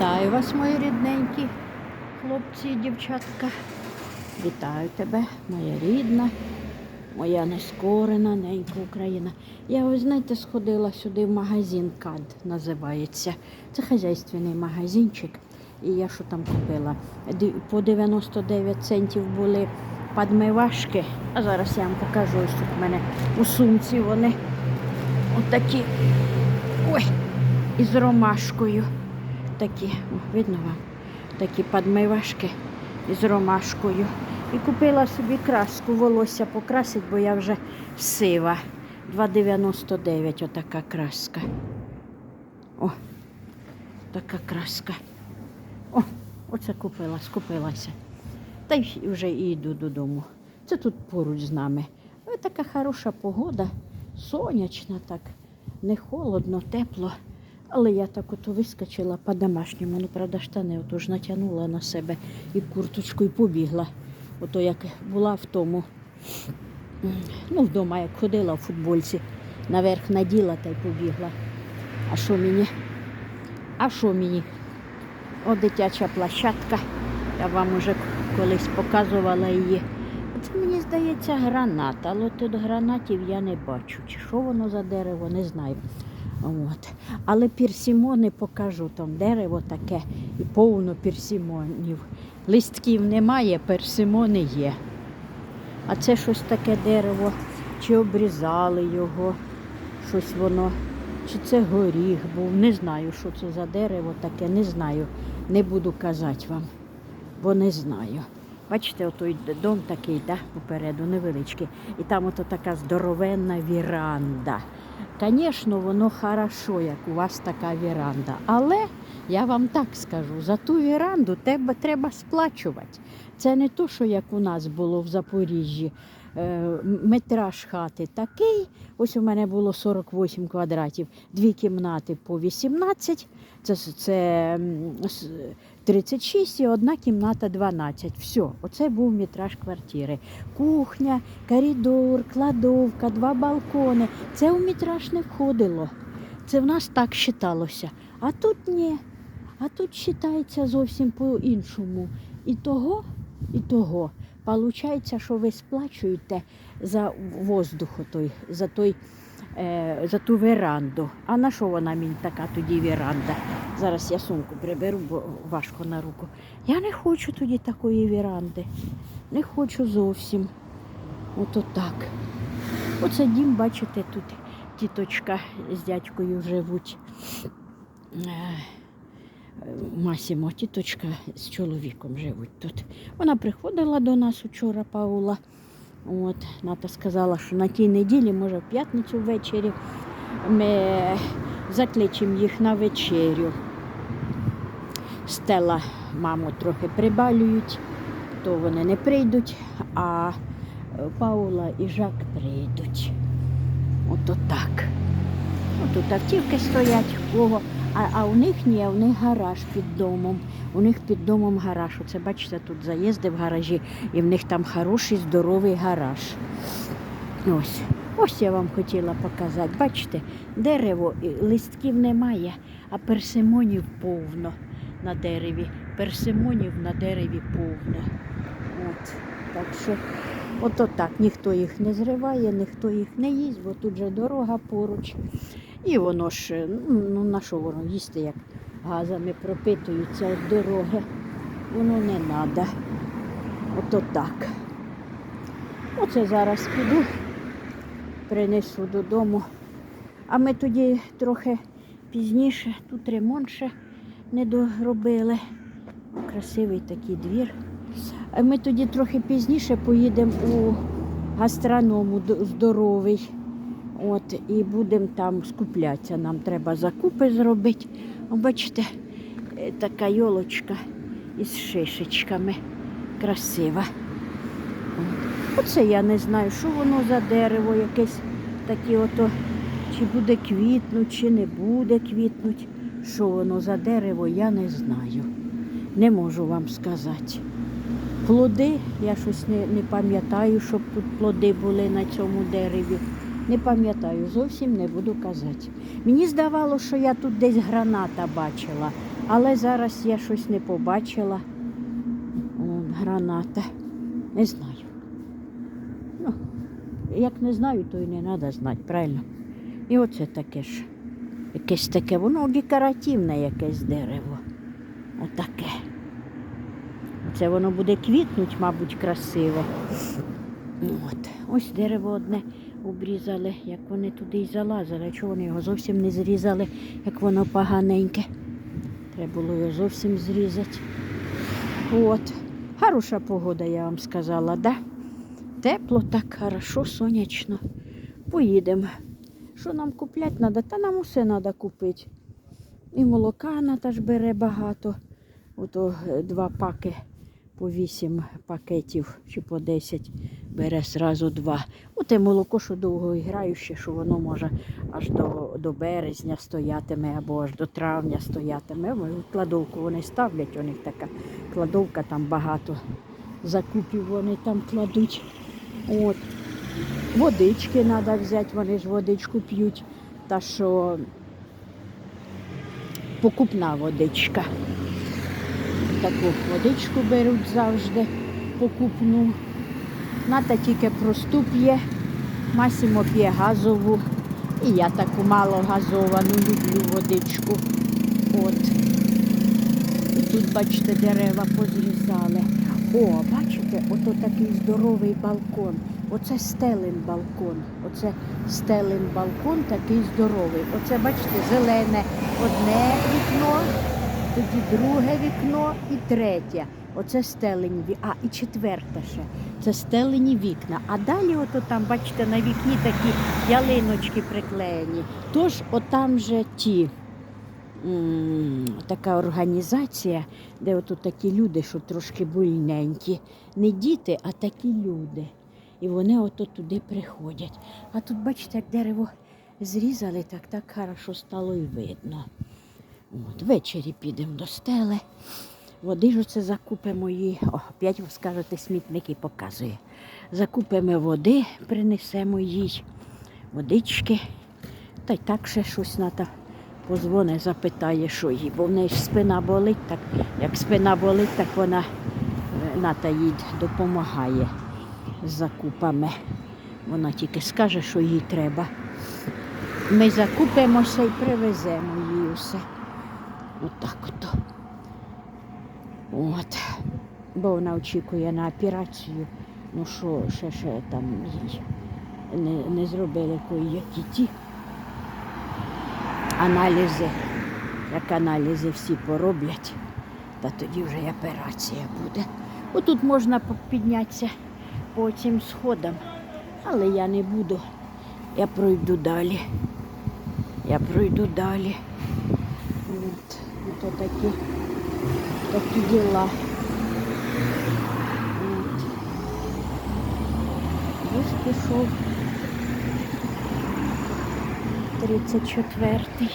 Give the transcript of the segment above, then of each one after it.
Вітаю вас, мої рідненькі хлопці і дівчатка. Вітаю тебе, моя рідна, моя нескорена ненька Україна. Я, ви знаєте, сходила сюди в магазин КАД, називається. Це хазяйственний магазинчик. І я що там купила? По 99 центів були подмивашки. А зараз я вам покажу, ось в мене у сумці вони отакі. Ой, із ромашкою. Такі, видно вам, такі подмивашки із ромашкою. І купила собі краску, волосся покрасить, бо я вже сива. 2,99 отака краска. О, така краска. О, оце купила, скупилася. Та й вже і йду додому. Це тут поруч з нами. Ой, така хороша погода, сонячна так, не холодно, тепло. Але я так ото вискочила по-домашньому, ну, правда, штани ото ж натягнула на себе і курточку і побігла. Ото як була в тому, ну, вдома, як ходила в футбольці, наверх наділа та й побігла. А що мені? А що мені? О, дитяча площадка. Я вам уже колись показувала її. Це мені здається гранат, але тут гранатів я не бачу. Чи що воно за дерево, не знаю. От. Але пірсімони покажу, там дерево таке і повно пірсімонів. Листків немає, персимони є. А це щось таке дерево, чи обрізали його, щось воно, чи це горіх був. Не знаю, що це за дерево таке, не знаю. Не буду казати вам, бо не знаю. Бачите, отой дом такий, да, попереду, невеличкий. І там ото така здоровенна віранда. Звісно, воно хорошо, як у вас така віранда. Але я вам так скажу, за ту віранду тебе треба сплачувати. Це не то, що як у нас було в Запоріжжі. Е, метраж хати такий. Ось у мене було 48 квадратів, дві кімнати по 18, це, це 36 і одна кімната 12. Все, оце був метраж квартири. Кухня, коридор, кладовка, два балкони. Це у метраж не входило. Це в нас так вважалося. А тут ні. А тут вважається зовсім по-іншому. І того, і того. Получається, що ви сплачуєте за воздух той, за той. Е, За ту веранду. А на що вона мені така тоді веранда? Зараз я сумку приберу, бо важко на руку. Я не хочу тоді такої віранди. Не хочу зовсім. Ото так. Оце дім, бачите, тут тіточка з дядькою живуть. Е, Масімо, тіточка з чоловіком живуть тут. Вона приходила до нас вчора, Паула. От, Ната сказала, що на тій неділі, може, в п'ятницю ввечері ми закличемо їх на вечерю. Стела, маму, трохи прибалюють, то вони не прийдуть, а е, Паула і Жак прийдуть. Ото так. Тут автівки стоять, в кого. А, а у них ні, у них гараж під домом. У них під домом гараж. Оце бачите, тут заїзди в гаражі, і в них там хороший, здоровий гараж. Ось. Ось я вам хотіла показати. Бачите, дерево, листків немає, а персимонів повно на дереві. Персимонів на дереві повно. От. Так що, ото так, ніхто їх не зриває, ніхто їх не їсть, бо тут же дорога поруч. І воно ж, ну ну, на що воно їсти, як газами пропитуються від дороги. Воно не треба. Ото так. Оце зараз піду, принесу додому. А ми тоді трохи пізніше, тут ремонт ще не доробили. Красивий такий двір. А ми тоді трохи пізніше поїдемо у гастроному здоровий. От, і будемо там скуплятися. Нам треба закупи зробити. Бачите, е, така йолочка із шишечками. Красива. Оце я не знаю, що воно за дерево, якесь таке ото, чи буде квітнуть, чи не буде квітнуть. Що воно за дерево, я не знаю. Не можу вам сказати. Плоди, я щось не, не пам'ятаю, щоб тут плоди були на цьому дереві. Не пам'ятаю, зовсім не буду казати. Мені здавалося, що я тут десь граната бачила, Але зараз я щось не побачила. О, граната. Не знаю. Ну, як не знаю, то і не треба знати, правильно? І оце таке ж. Якесь таке, воно декоративне якесь дерево. Отаке. Це воно буде квітнуть, мабуть, красиво. От. Ось дерево одне обрізали, як вони туди й залазили. Чого вони його зовсім не зрізали, як воно поганеньке. Треба було його зовсім зрізати. От. Хороша погода, я вам сказала, да? Тепло, так хорошо, сонячно. Поїдемо. Що нам купляти треба? Та нам усе треба купити. І молока Ната ж бере багато. Ото е, два паки по 8 пакетів чи по 10 бере зразу два. Оте молоко, що довго граюче, що воно може аж до, до березня стоятиме або аж до травня стоятиме. Кладовку вони ставлять, у них така кладовка, там багато закупів вони там кладуть. От. Водички треба взяти, вони ж водичку п'ють. Та що покупна водичка. Таку водичку беруть завжди покупну. Ната тільки просту п'є, Масімо п'є газову. І я таку мало газовану люблю водичку. От. І тут, бачите, дерева позрізали. О, бачите, ото такий здоровий балкон. Оце стелин балкон. Оце стелин балкон такий здоровий. Оце, бачите, зелене одне вікно, тоді друге вікно і третє. Оце стелені ві- А, і четверте ще. Це стелені вікна. А далі, ото там, бачите, на вікні такі ялиночки приклеєні. Тож, отам же ті. Така організація, де ото такі люди, що трошки буйненькі. Не діти, а такі люди. І вони ото туди приходять. А тут, бачите, як дерево зрізали, так так хорошо стало і видно. От, ввечері підемо до стели. Води ж оце закупимо її. О, опять ви скажете, смітники показує. Закупимо води, принесемо їй водички. Та й так ще щось ната позвоне, запитає, що їй, бо в неї ж спина болить, так як спина болить, так вона е, ната їй допомагає з закупами. Вона тільки скаже, що їй треба. Ми закупимося і привеземо їй усе. Отак ото. От. Бо вона очікує на операцію. Ну що, ще, ще там не, не зробили кої-які ті аналізи. Як аналізи всі пороблять, та тоді вже й операція буде. Отут можна піднятися по цим сходам, але я не буду. Я пройду далі. Я пройду далі. От, от такі, такі діла. Ось пішов 34-й.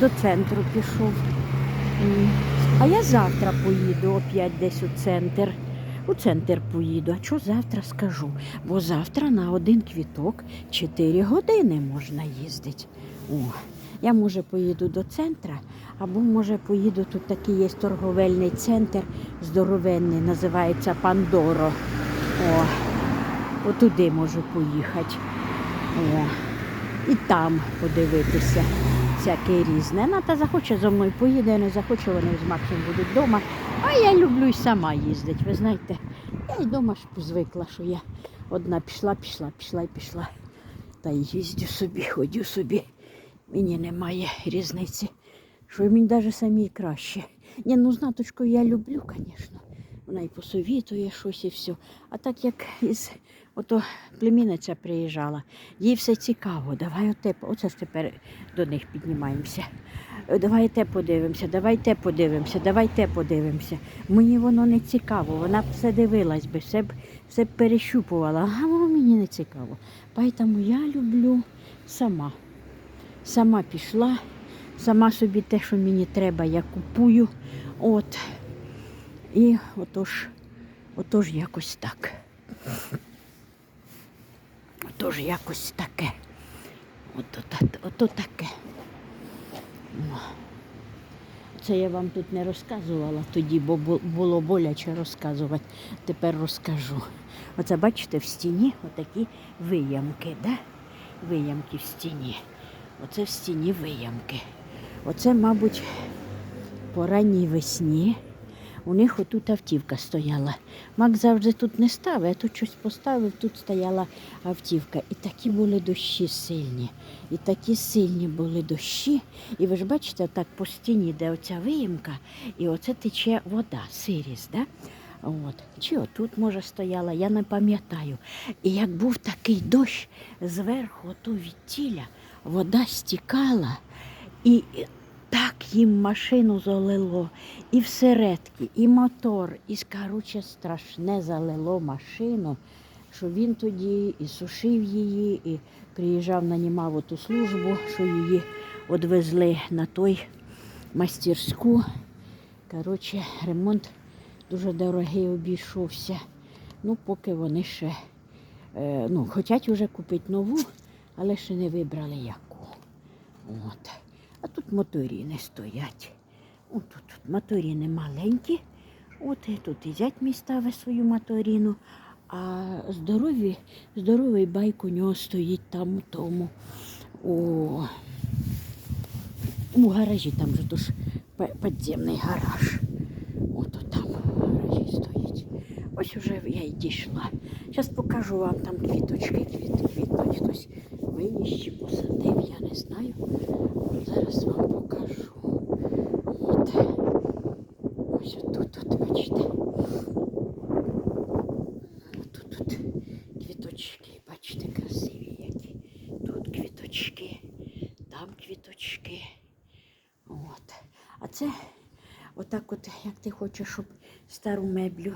До центру пішов. А я завтра поїду опять десь у центр. У центр поїду. А що завтра скажу? Бо завтра на один квіток 4 години можна їздити. О, я може поїду до центра, або може поїду, тут такий є торговельний центр здоровенний, називається Пандоро. О, отуди можу поїхати. О, і там подивитися всяке різне. Ната захоче зо мною поїде, не захоче, вони з Максом будуть вдома. А я люблю й сама їздити. Ви знаєте, я й вдома ж звикла, що я одна пішла, пішла, пішла і пішла. Та й їздю собі, ходю собі. Мені немає різниці. Що мені навіть самій краще. Ні, ну знаточку я люблю, звісно. Вона і посовітує щось і все. А так як із ото племінниця приїжджала, їй все цікаво. Давай оте, оце ж тепер до них піднімаємося. Давай те подивимося, давай те подивимося, давай те подивимося. Мені воно не цікаво, вона б все дивилась би, все б, все перещупувала, а воно мені не цікаво. Тому я люблю сама. Сама пішла, сама собі те, що мені треба, я купую. От. І отож, отож якось так. Отож якось таке. Ото, ото таке. Це я вам тут не розказувала тоді, бо було боляче розказувати. Тепер розкажу. Оце бачите, в стіні отакі виямки, да? Виямки в стіні. Оце в стіні виямки. Оце, мабуть, по ранній весні. У них отут автівка стояла. Мак завжди тут не ставив, а тут щось поставив, тут стояла автівка. І такі були дощі сильні. І такі сильні були дощі. І ви ж бачите, так по стіні, де оця виїмка, і оце тече вода, сирість. Да? От. Чи отут, може, стояла, я не пам'ятаю. І як був такий дощ, зверху, ото від тіля, вода стікала, і так їм машину залило, і всередки, і мотор, і короче, страшне залило машину, що він тоді і сушив її, і приїжджав, нанімав оту службу, що її відвезли на той мастерську. Коротше, ремонт дуже дорогий обійшовся. Ну, поки вони ще е, ну, хочуть вже купити нову, але ще не вибрали яку. От. А тут моторіни стоять. От тут, моторіни маленькі. От і тут і зять мій ставить свою моторіну. А здорові, здоровий байк у нього стоїть там у тому. О, у гаражі там же тож підземний гараж. Ото там в гаражі стоїть. Ось уже я й дійшла. Зараз покажу вам там квіточки, квіт, квітнуть хтось виніс чи посадив, я не знаю. Зараз вам покажу. От. Ось тут, тут, бачите. Тут, тут квіточки, бачите, красиві які. Тут квіточки, там квіточки. От. А це отак от, як ти хочеш, щоб стару меблю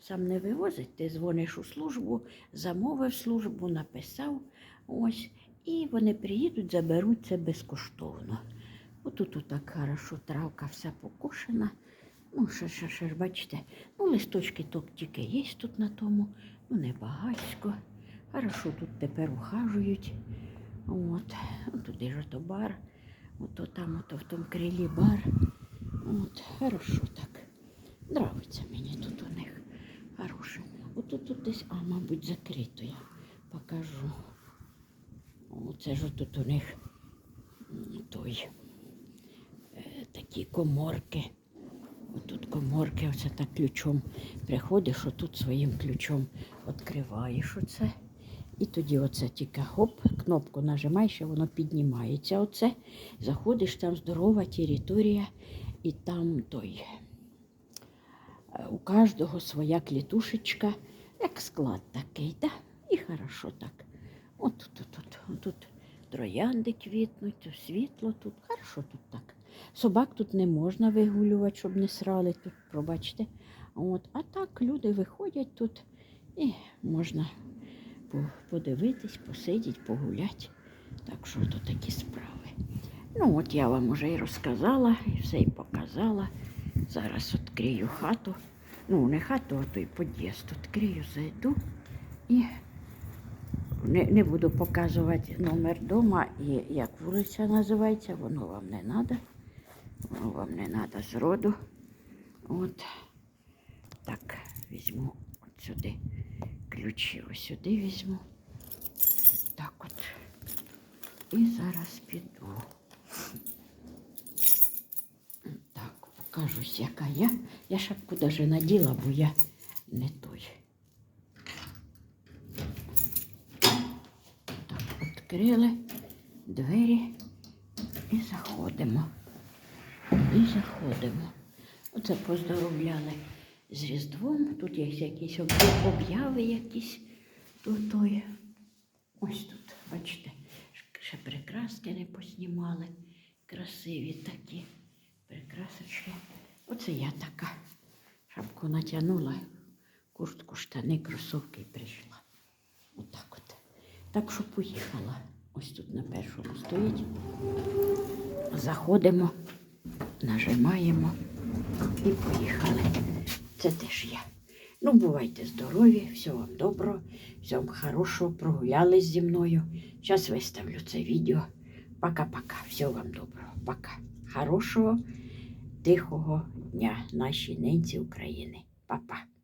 сам не вивозить, ти дзвониш у службу, замовив службу, написав ось, і вони приїдуть, заберуть це безкоштовно. Отут отак хорошо, травка вся покошена. Ну, ще, ще, ще ж, бачите, ну, листочки то тільки є тут на тому, ну не багатько. Хорошо тут тепер ухажують. От, от туди ж ото бар, ото там, ото в тому крилі бар. От, хорошо так. Нравиться мені тут у них. Хороше. Ото тут десь, а, мабуть, закрито я покажу. Оце ж тут у них той е, такі коморки. Отут коморки, оце так ключом приходиш, отут своїм ключом відкриваєш оце. І тоді оце тільки хоп, кнопку нажимаєш, і воно піднімається. Оце. Заходиш, там здорова територія, і там той. е, У кожного своя клітушечка, як склад такий, да? і хорошо так. От тут, тут, тут, тут троянди квітнуть, світло тут, хорошо тут так. Собак тут не можна вигулювати, щоб не срали тут, пробачте. От. А так люди виходять тут і можна подивитись, посидіти, погуляти. Так що то такі справи. Ну, от я вам уже і розказала, і все і показала. Зараз відкрию хату. Ну, не хату, а той під'їзд відкрию, зайду і не, не буду показувати номер дома і як вулиця називається, воно вам не треба. Воно вам не треба зроду. От так, візьму от сюди ключі, ось сюди візьму. От так от. І зараз піду. Так, покажусь, яка я. Я шапку даже наділа, бо я не той. Відкрили двері і заходимо. І заходимо. Оце поздоровляли з Різдвом. Тут є якісь об'яви якісь. Тут той. Ось тут, бачите, ще прикраски не поснімали. Красиві такі прикрасочки. Оце я така. Шапку натягнула, куртку, штани, кросовки і прийшла. Отак от. Так що поїхала. Ось тут на першому стоїть. Заходимо, нажимаємо і поїхали. Це теж я. Ну, бувайте здорові, всього вам доброго, всього вам хорошого, прогулялись зі мною. Зараз виставлю це відео. Пока-пока. Всього вам доброго. Пока. Хорошого тихого дня нашій ненці України. Па-па.